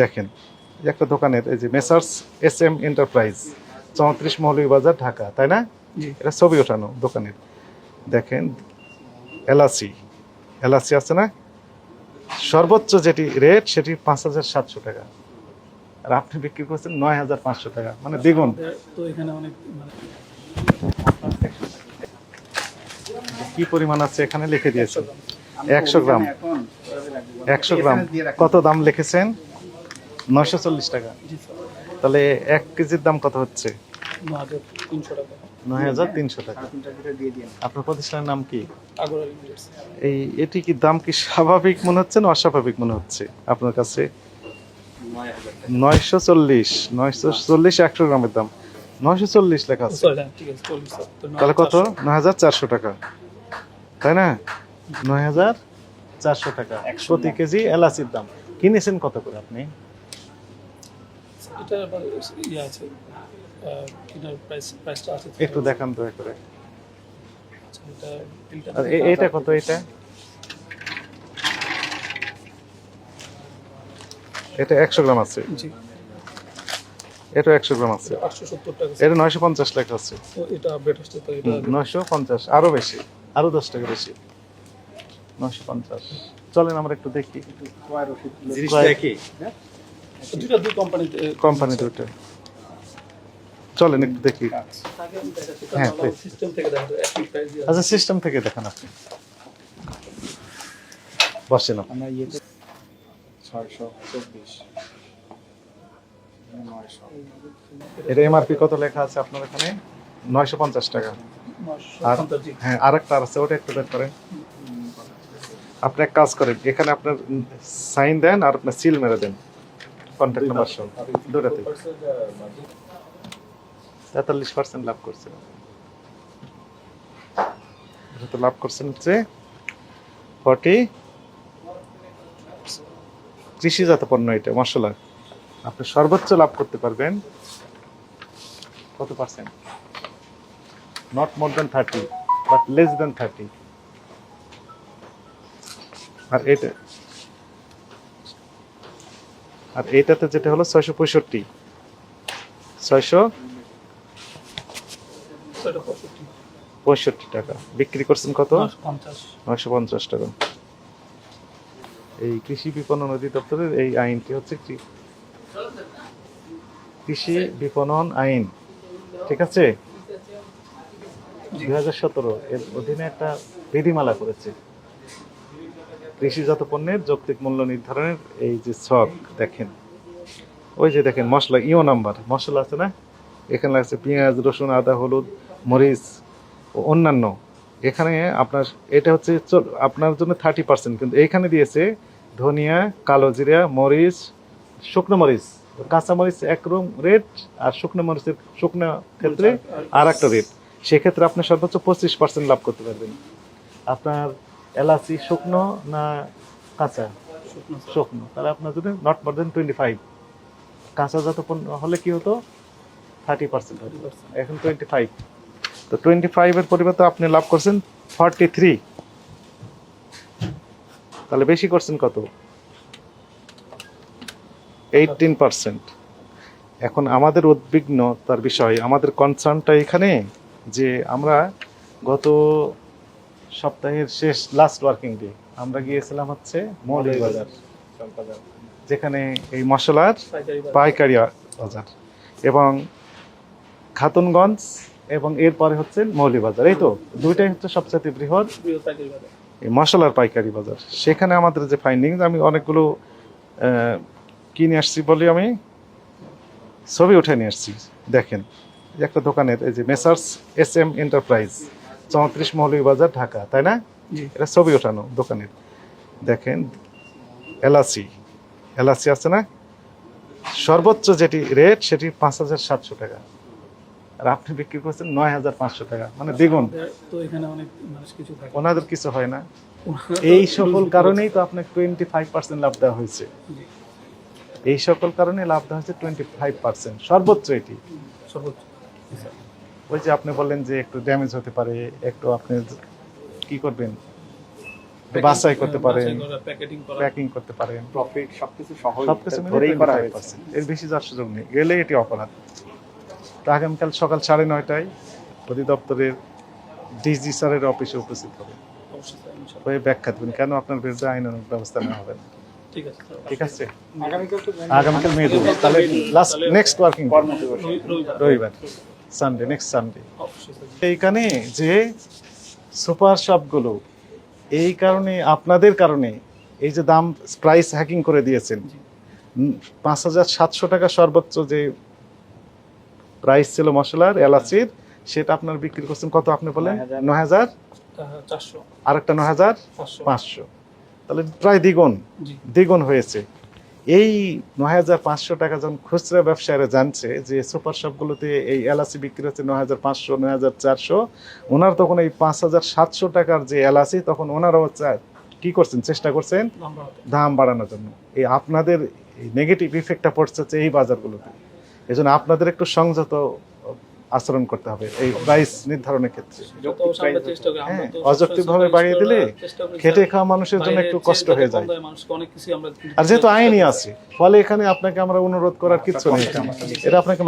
দেখেন একটা দোকানের এই যে মেসার্স এস এম এন্টারপ্রাইজ চৌত্রিশ মৌলভী বাজার ঢাকা তাই না? এটা ছবি ওঠানো দোকানের। দেখেন এলাচি এলাচি আছে না? সর্বোচ্চ যেটি রেট সেটি পাঁচ হাজার সাতশো টাকা। আর আপনি বিক্রি করছেন নয় হাজার পাঁচশো টাকা। মানে দ্বিগুণ। তো এখানে অনেক মানে কি পরিমাণ আছে এখানে লিখে দিয়েছেন? একশো গ্রাম। একশো গ্রাম। কত দাম লিখেছেন? নয়শো চল্লিশ টাকা। তাহলে এক কেজির দাম কত হচ্ছে? নয় হাজার তিনশো টাকা। আপনার প্রতিষ্ঠানের নাম কি? এই এটি কি দাম কি স্বাভাবিক মনে হচ্ছে না অস্বাভাবিক মনে হচ্ছে আপনার কাছে? নয়শো চল্লিশ নয়শো চল্লিশ একশো গ্রামের দাম। নয়শো চল্লিশ লেখা আছে। তাহলে কত। নয় হাজার চারশো টাকা। তাই না? নয় হাজার চারশো টাকা। প্রতি কেজি এলাচির দাম। কিনেছেন কত করে আপনি? এটা আবার ইয়ে আছে আহ, প্রাইস প্রাইসটা আছে একটু দেখান করে আচ্ছা, এটা এ- এটা কত এটা এটা একশো গ্রাম আছে। জি। এটা একশো গ্রাম আছে। এটা নয়শো পঞ্চাশ লেখা আছে। তো তো নয়শো পঞ্চাশ আরও বেশি আরও দশ টাকা বেশি। নয়শো পঞ্চাশ। চলেন আমরা একটু দেখি। দুটা দুই কোম্পানিতে কোম্পানি দুটো চলেন একটু দেখি। হ্যাঁ, একই প্রাইস আচ্ছা সিস্টেম থেকে দেখান আপনি। বসেন এটা এমআরপি কত লেখা আছে আপনার এখানে? নয়শো পঞ্চাশ টাকা। আর হ্যাঁ আরেকটা আর আছে ওটা একটু বের করেন। আপনি এক কাজ করেন এখানে আপনার সাইন দেন আর আপনার সিল মেরে দেন। কন্ট্যাক্ট নাম্বার সহ। দুটাতে তেতাল্লিশ পার্সেন্ট লাভ করছেন। লাভ করছেন হচ্ছে ফর্টি কৃষিজাত পণ্য এটা মশলা। আপনি সর্বোচ্চ লাভ করতে পারবেন কত percent not more than thirty but less than thirty আর এটা আর এইটাতে যেটা হলো ছয়শো পঁয়ষট্টি। ছয়শো পঁয়ষট্টি টাকা। বিক্রি করছেন কত? নয়শো পঞ্চাশ। টাকা। এই কৃষি বিপণন অধিদপ্তরের এই আইনটি হচ্ছে কৃ- কৃষি বিপণন আইন। ঠিক আছে? দুই হাজার সতেরো এর অধীনে একটা বিধিমালা করেছে। কৃষিজাত পণ্যের যৌক্তিক মূল্য নির্ধারণের এই যে ছক দেখেন। ওই যে দেখেন মশলা ইও নাম্বার মশলা আছে না? এখানে আছে পেঁয়াজ রসুন আদা হলুদ মরিচ ও অন্যান্য। এখানে আপনার এটা হচ্ছে আপনার জন্য থার্টি পার্সেন্ট কিন্তু এইখানে দিয়েছে ধনিয়া কালো জিরা মরিচ শুকনো মরিচ। কাঁচা মরিচ একরকম রেট আর শুকনো মরিচের শুকনো ক্ষেত্রে আর একটা রেট। সেক্ষেত্রে আপনি সর্বোচ্চ পঁচিশ পার্সেন্ট লাভ করতে পারবেন। আপনার এলাচি শুকনো না কাঁচা? শুকনো তাহলে আপনার যদি not more than twenty five কাঁচাজাত পণ্য হলে কি হতো? থার্টি পার্সেন্ট হতো। এখন টোয়েন্টি ফাইভ তো টোয়েন্টি ফাইভের পরিবর্তে আপনি লাভ করছেন ফর্টি থ্রি তাহলে বেশি করছেন কত? এইটিন পার্সেন্ট এখন আমাদের উদ্বিগ্নতার বিষয় আমাদের কনসার্নটা এখানে যে আমরা গত সপ্তাহের শেষ লাস্ট ওয়ার্কিং ডে আমরা গিয়েছিলাম হচ্ছে মৌলিক বাজার যেখানে এই মশলার পাইকারি বাজার। এবং খাতুনগঞ্জ এবং এরপরে হচ্ছে মৌলভীবাজার এই তো দুইটাই হচ্ছে সবচেয়ে বৃহৎ এই মশলার পাইকারি বাজার। সেখানে আমাদের যে ফাইন্ডিংস আমি অনেকগুলো কিনে আসছি বলে আমি। ছবি উঠে নিয়ে আসছি দেখেন। একটা দোকানের এই যে মেসার্স এস এম এন্টারপ্রাইজ চৌত্রিশ মৌলভী বাজার ঢাকা তাই না? এটা ছবি ওঠানো দোকানের। দেখেন এলাচি এলাচি আছে না? সর্বোচ্চ যেটি রেট সেটি পাঁচ হাজার সাতশো টাকা। আর আপনি বিক্রি করছেন নয় হাজার পাঁচশো টাকা। মানে দ্বিগুণ। কিছু থাকে। ওনাদের কিছু হয় না। এই সকল কারণেই তো আপনাকে টোয়েন্টি ফাইভ পার্সেন্ট লাভ দেওয়া হয়েছে। এই সকল কারণে লাভ দেওয়া হয়েছে টোয়েন্টি ফাইভ পার্সেন্ট সর্বোচ্চ এটি। সর্বোচ্চ। ওই যে আপনি বললেন যে একটু ড্যামেজ হতে পারে একটু আপনি কি করবেন? বাছাই করতে পারেন প্যাকেটিং করা প্যাকিং করতে পারেন। প্রফিট সবকিছু সহ সবকিছু ধরেই করা হয়েছে। 25% এর বেশি যাওয়ার সুযোগ নেই। গেলে এটি অপরাধ। তো আগামীকাল সকাল সাড়ে নয়টায় অধিদপ্তরের ডিজি স্যারের অফিসে উপস্থিত হবে হয়ে ব্যাখ্যা দেবেন কেন আপনার বিরুদ্ধে আইনানুগ ব্যবস্থা নেওয়া হবে। না ঠিক আছে ঠিক আছে? আগামীকাল তো আগামীকাল মে দিবস তাহলে লাস্ট নেক্সট ওয়ার্কিং রবিবার। সানডে নেক্সট সানডে এইখানে যে সুপার শপগুলো এই কারণে আপনাদের কারণে এই যে দাম প্রাইস হ্যাকিং করে দিয়েছেন। পাঁচ হাজার সাতশো টাকা সর্বোচ্চ যে প্রাইস ছিল মশলার এলাচির সেটা আপনার বিক্রি করছেন কত আপনি বলেন? 9,000 নয় হাজার? চারশো। আরেকটা নয় হাজার? পাঁচশো। তাহলে প্রায় দ্বিগুণ। দ্বিগুণ হয়েছে। এই নয় হাজার পাঁচশো টাকা যখন খুচরা ব্যবসায়ীরা জানছে যে সুপার শপগুলোতে এই এলাসি বিক্রি হচ্ছে নয় হাজার পাঁচশো, নয় হাজার চারশো, ওনার তখন এই পাঁচ হাজার সাতশো টাকার যে এলাসি তখন ওনারাও কি করছেন, চেষ্টা করছেন দাম বাড়ানোর জন্য। এই আপনাদের নেগেটিভ ইফেক্টটা পড়ছে এই বাজারগুলোতে। এই জন্য আপনাদের একটু সংযত আচরণ করতে হবে এই প্রাইস নির্ধারণের ক্ষেত্রে। হ্যাঁ, অযৌক্তিক অযৌক্তিকভাবে বাড়িয়ে দিলে খেটে খাওয়া মানুষের জন্য একটু কষ্ট হয়ে যায়। আর যেহেতু আইনই আছে ফলে এখানে আপনাকে আমরা অনুরোধ করার কিছু নেই। এটা আপনাকে